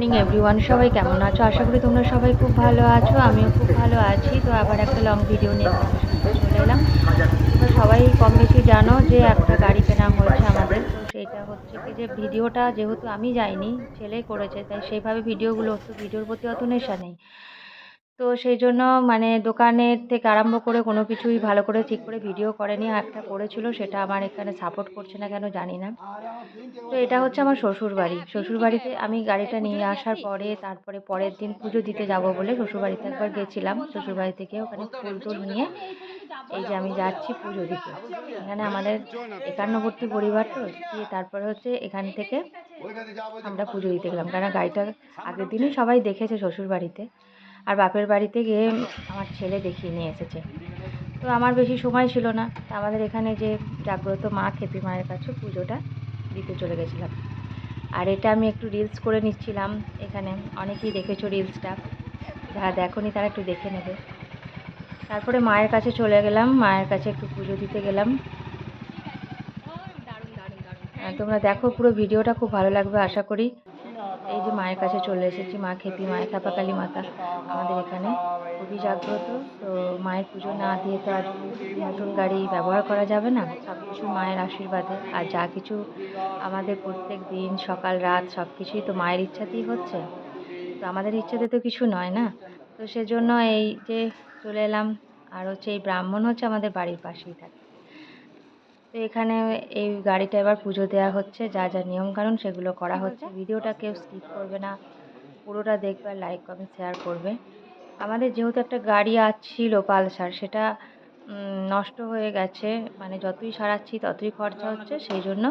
Morning everyone সবাই কেমন আছো? আশা করি তোমরা সবাই খুব ভালো আছো, আমিও খুব ভালো আছি। তো আবার একটা লং ভিডিও নিয়ে চলে এলাম। তো সবাই কম বেশি জানো যে একটা গাড়ি কেনা হয়েছে আমাদের। তো সেইটা হচ্ছে কি যে ভিডিওটা যেহেতু আমি যাইনি, ছেলে করেছে, তাই সেইভাবে ভিডিওগুলো তো ভিডিওর প্রতি অত নেশা নেই। তো সেই জন্য মানে দোকানের থেকে আরম্ভ করে কোনো কিছুই ভালো করে ঠিক করে ভিডিও করেনি। একটা করেছিল, সেটা আমার এখানে সাপোর্ট করছে না কেন জানি না। তো এটা হচ্ছে আমার শ্বশুর বাড়ি। শ্বশুর বাড়িতে আমি গাড়িটা নিয়ে আসার পরে, তারপরে পরের দিন পুজো দিতে যাব বলে শ্বশুর বাড়িতে একবার গেছিলাম। শ্বশুর বাড়ি থেকে ওখানে ফুল টুল নিয়ে এই যে আমি যাচ্ছি পুজো দিতে। এখানে আমাদের একান্নবর্তী পরিবার তো, দিয়ে তারপরে হচ্ছে এখান থেকে আমরা পুজো দিতে গেলাম। কারণ গাড়িটা আগের দিনই সবাই দেখেছে শ্বশুর বাড়িতে। আর বাপের বাড়িতে গিয়ে আমার ছেলে দেখিয়ে নিয়ে এসেছে। তো আমার বেশি সময় ছিল না। আমাদের এখানে যে জাগ্রত মা খেপি মায়ের কাছে পুজোটা দিতে চলে গেছিলাম। আর এটা আমি একটু রিলস করে নিচ্ছিলাম এখানে। অনেকেই দেখেছ রিলসটা যারা দেখোনি তারা একটু দেখে নেবে। তারপরে মায়ের কাছে চলে গেলাম। মায়ের কাছে একটু পুজো দিতে গেলাম। তোমরা দেখো পুরো ভিডিওটা খুব ভালো লাগবে, আশা করি। এই যে মায়ের কাছে চলে এসেছি, মা খেপি মায়ের খাপাকালী মাতা আমাদের এখানে। খুবই জাগ্রত। তো মায়ের পুজো না দিয়ে তো আর নতুন গাড়ি ব্যবহার করা যাবে না। সব কিছু মায়ের আশীর্বাদে। আর যা কিছু আমাদের প্রত্যেক দিন, সকাল, রাত সব কিছুই তো মায়ের ইচ্ছাতেই হচ্ছে। তো আমাদের ইচ্ছাতে তো কিছু নয় না? তো সেজন্য এই যে চলে এলাম, আর হচ্ছে এই ব্রাহ্মণ হচ্ছে আমাদের বাড়ির পাশেই থাকে। তো এখানে এই গাড়িটা এবার পুজো দেওয়া হচ্ছে, যা যা নিয়মকানুন সেগুলো করা হচ্ছে। ভিডিওটা কেউ স্কিপ করবে না, পুরোটা দেখবে আর লাইক কমেন্ট শেয়ার করবে। আমাদের যেহেতু একটা গাড়ি ছিল পালসার, সেটা নষ্ট হয়ে গেছে মানে যতই সারাচ্ছি ততই খরচা হচ্ছে, সেই জন্য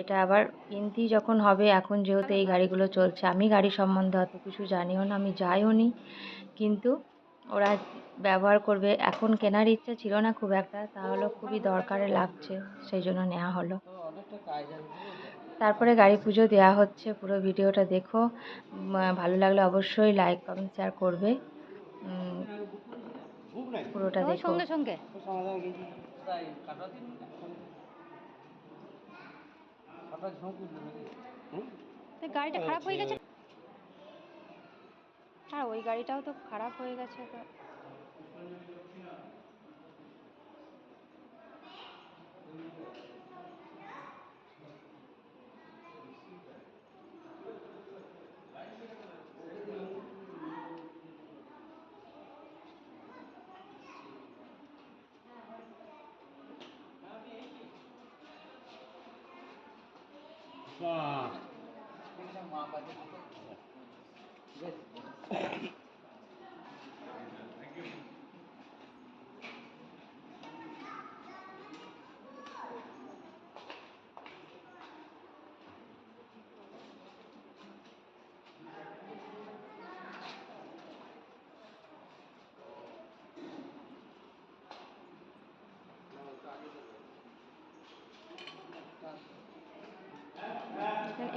এটা আবার কিনতেই যখন হবে, এখন যেহেতু এই গাড়িগুলো চলছে, আমি গাড়ি সম্বন্ধে অত কিছু জানিও না, আমি যাইও নি। কিন্তু ওরা ব্যবহার করবে। এখন কেনার ইচ্ছা ছিল না খুব একটা তাহলে খুবই দরকারে লাগছে সেই জন্য নেওয়া হলো। তারপরে গাড়ি পুজো দেওয়া হচ্ছে পুরো ভিডিওটা দেখো। ভালো লাগলে অবশ্যই লাইক কমেন্ট শেয়ার করবে। পুরোটা দেখো। সঙ্গে সঙ্গে। গাড়িটা খারাপ হয়ে গেছে? আর ওই গাড়িটাও তো খারাপ হয়ে গেছে তো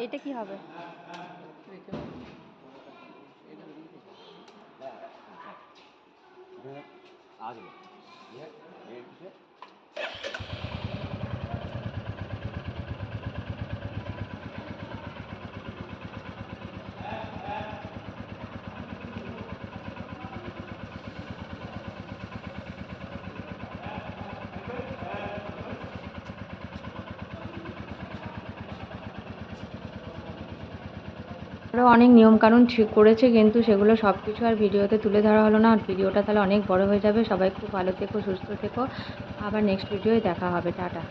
এটা কি হবে 啊，拿起，আরও অনেক নিয়মকানুন ঠিক করেছে, কিন্তু সেগুলো সব কিছু আর ভিডিওতে তুলে ধরা হলো না। আর ভিডিওটা তাহলে অনেক বড় হয়ে যাবে। সবাই খুব ভালো থেকো, সুস্থ থেকো। আবার নেক্সট ভিডিওয় দেখা হবে। টাটা।